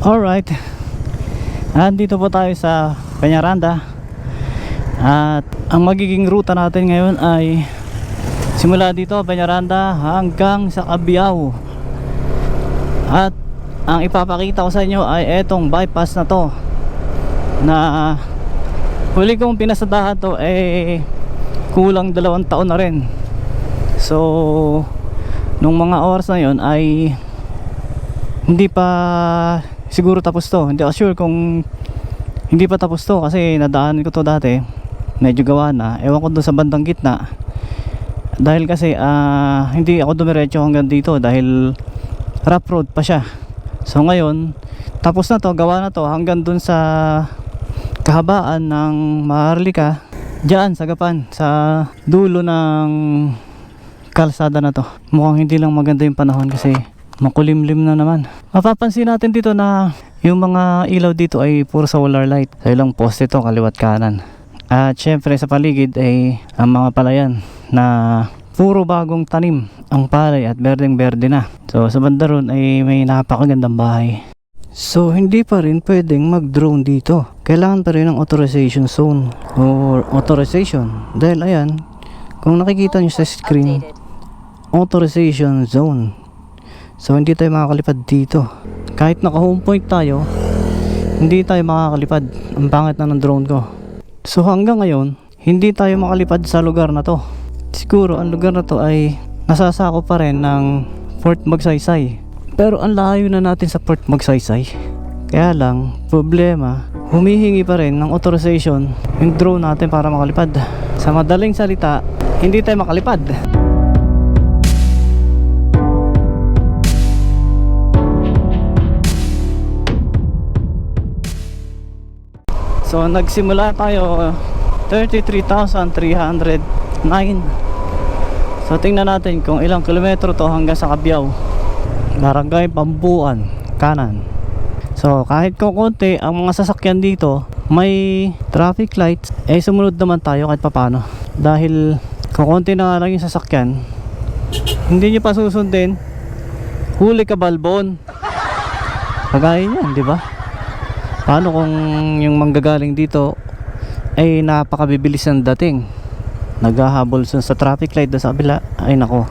Alright. Andito po tayo sa Peñaranda. At ang magiging ruta natin ngayon ay simula dito Peñaranda hanggang sa Cabiao. At ang ipapakita ko sa inyo ay etong bypass na to na huli kong pinasadahan to eh kulang dalawang taon na rin. So nung mga oras na yon ay hindi pa siguro tapos to. Hindi ako sure kung hindi pa tapos to kasi nadaanan ko to dati. Medyo gawa na. Ewan ko doon sa bandang gitna. Dahil kasi ah, hindi ako dumiretso hanggang dito dahil rough road pa siya. So ngayon tapos na to gawa na to hanggang doon sa kahabaan ng Maharlika. Diyan sa Gapan sa dulo ng kalsada na to. Mukhang hindi lang maganda yung panahon kasi makulimlim na naman. Mapapansin natin dito na yung mga ilaw dito ay puro solar light. Sa ilang poste to kaliwat kanan. At syempre sa paligid ay ang mga palayan na puro bagong tanim ang palay at berdeng berde na. So sa banda ron ay may napakagandang bahay. So, hindi pa rin pwedeng mag-drone dito. Kailangan pa rin ng authorization zone or authorization. Dahil ayan, kung nakikita nyo sa screen, authorization zone. So, hindi tayo makakalipad dito. Kahit naka-home point tayo, hindi tayo makakalipad. Ang pangit na ng drone ko. So, hanggang ngayon, hindi tayo makalipad sa lugar na to. Siguro, ang lugar na to ay nasasako pa rin ng Fort Magsaysay. Pero ang layo na natin sa Port Magsaysay. Kaya lang, problema, humihingi pa rin ng authorization yung drone natin para makalipad. Sa madaling salita, hindi tayo makalipad. So nagsimula tayo 33,309 So tingnan natin kung ilang kilometro to hanggang sa Cabiao Barangay Pambuan, kanan. So kahit kung konti ang mga sasakyan dito, may traffic lights, eh sumunod naman tayo kahit papano. Dahil kung konti na lang yung sasakyan, hindi nyo pa susundin, huli ka balbon. Kagaya niyan, di ba? Paano kung yung manggagaling dito ay napakabibilis ng dating? Naghahabol sa traffic light doon sa kabila, ay nako.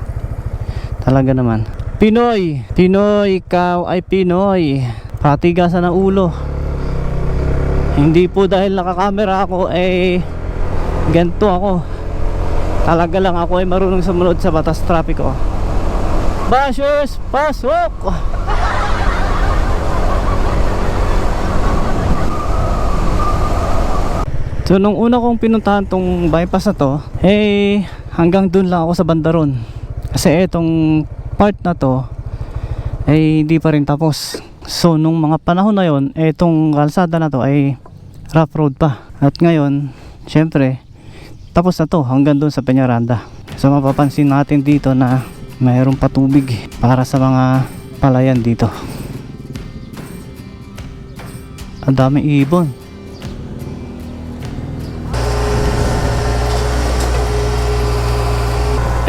Talaga naman. Pinoy, Pinoy, ikaw ay Pinoy. Patigasan ng ulo. Hindi po dahil nakakamera ako eh ganito ako. Talaga lang ako ay marunong sumunod sa batas trapiko. Bashers, pasok! So nung una kong pinuntahan tong bypass na to, eh hanggang dun lang ako sa bandaron. Kasi etong part na to ay hindi pa rin tapos. So nung mga panahon na yon, etong kalsada na to ay rough road pa. At ngayon, syempre, tapos na to hanggang dun sa Peñaranda. So mapapansin natin dito na mayroong patubig para sa mga palayan dito. Ang daming ibon.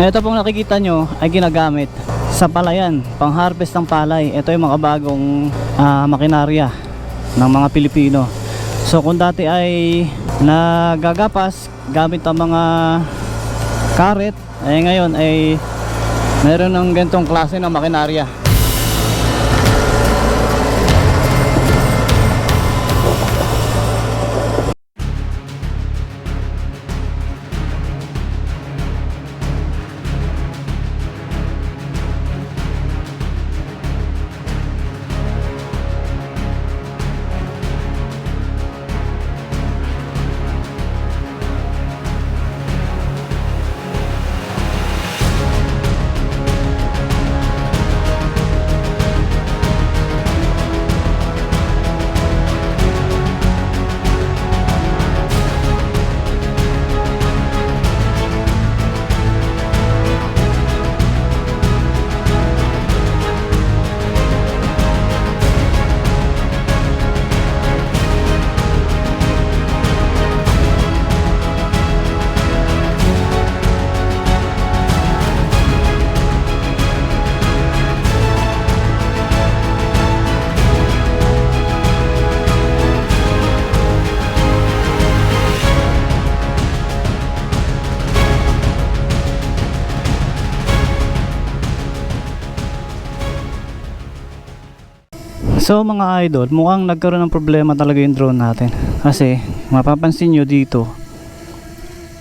Ito pong nakikita nyo ay ginagamit sa palayan, pang harvest ng palay. Ito yung mga bagong ah, makinarya ng mga Pilipino. So kung dati ay nagagapas gamit ang mga karet, ay ngayon ay meron ng ganitong klase ng makinarya. So mga idol, mukhang nagkaroon ng problema talaga yung drone natin. Kasi mapapansin nyo dito,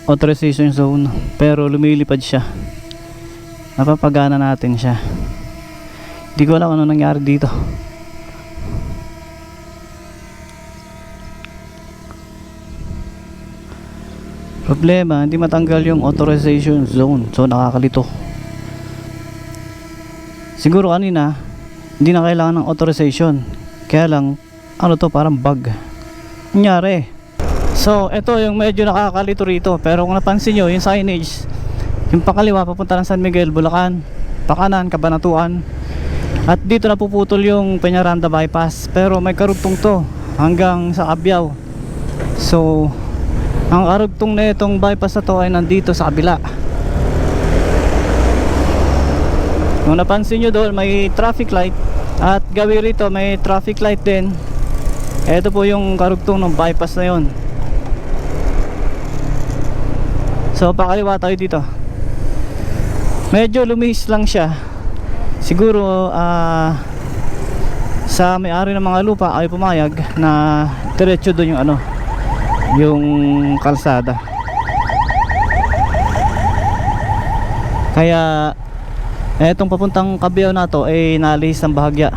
authorization zone, pero lumilipad siya. Napapagana natin siya. Hindi ko alam ano nangyari dito. Problema, hindi matanggal yung authorization zone. So nakakalito. Siguro kanina, hindi na kailangan ng authorization. Kaya lang, ano to, parang bug. Nangyari. So, ito yung medyo nakakalito rito. Pero kung napansin nyo, yung signage, yung pakaliwa papunta ng San Miguel, Bulacan, pakanan, Kabanatuan. At dito napuputol yung Peñaranda bypass. Pero may karugtong to hanggang sa Abiao. So, ang karugtong na itong bypass na to ay nandito sa kabila. Kung napansin nyo doon, may traffic light. At gawi rito, may traffic light din. Ito po yung karugtong ng bypass na yon. So, pakaliwa tayo dito. Medyo lumihis lang siya. Siguro, ah, sa may-ari ng mga lupa ay pumayag na diretso doon yung ano, yung kalsada. Kaya etong papuntang Cabiao na to ay naalis ng bahagya.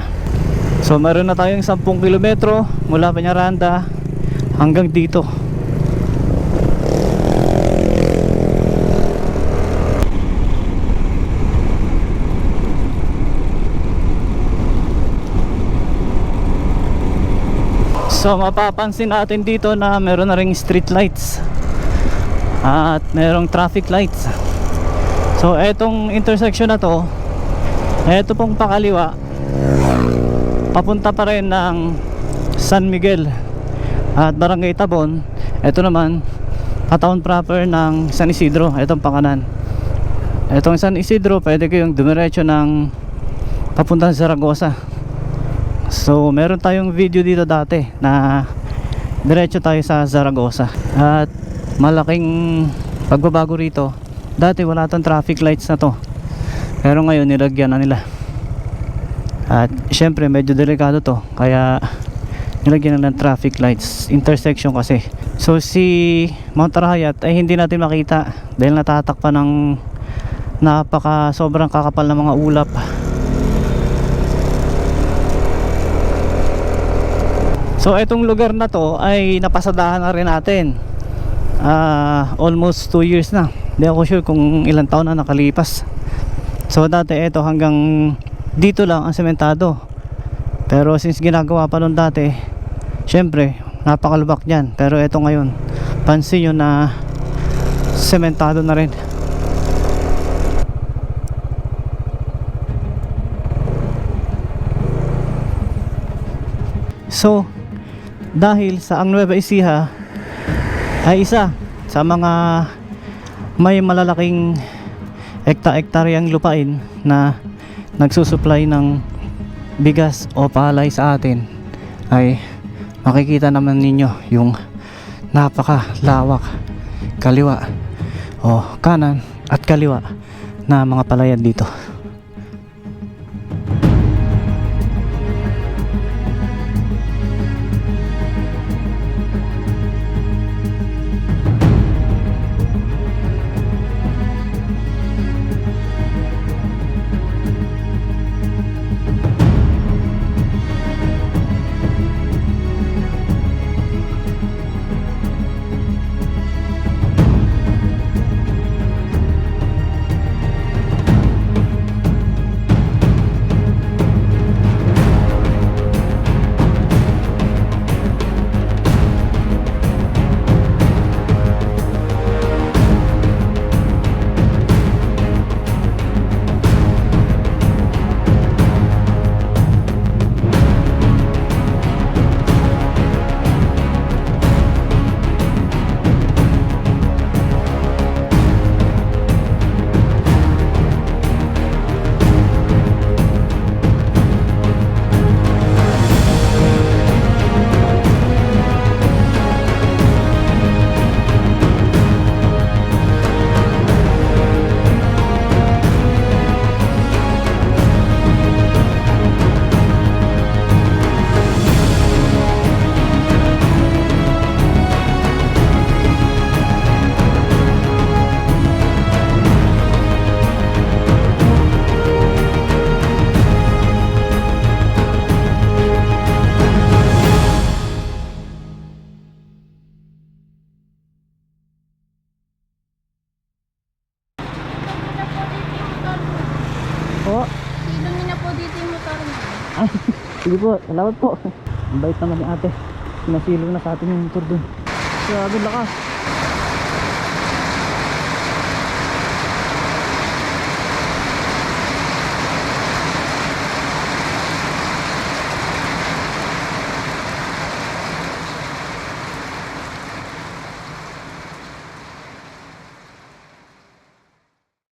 So meron na tayong 10 kilometro mula Peñaranda hanggang dito. So mapapansin natin dito na meron na ring street lights at merong traffic lights. So etong intersection na to, eto pong pakaliwa papunta pa rin ng San Miguel at Barangay Tabon. Ito naman kataon proper ng San Isidro, etong pakanan. Etong San Isidro, pwede kayong dumiretso ng papunta sa Zaragoza. So meron tayong video dito dati na diretso tayo sa Zaragoza at malaking pagbabago rito dati wala tong traffic lights na to. Pero ngayon nilagyan na nila. At syempre medyo delikado to. Kaya nilagyan na ng traffic lights. Intersection kasi. So si Mount Arayat ay hindi natin makita dahil natatakpan ng napaka sobrang kakapal ng mga ulap. So itong lugar na to ay napasadahan na rin natin. Ah, Almost 2 years na Hindi ako sure kung ilang taon na nakalipas. So dati ito hanggang dito lang ang sementado. Pero since ginagawa pa nun dati Syempre napakalubak niyan. Pero ito ngayon Pansin nyo na sementado na rin. So dahil sa ang Nueva Ecija ay isa sa mga may malalaking ekta-ektaryang lupain na nagsusupply ng bigas o palay sa atin ay makikita naman ninyo yung napakalawak kaliwa o kanan at kaliwa na mga palayan dito sige po, salamat po. Ang bait naman ni ate. Sinasilo na sa atin yung motor dun. Grabe lakas.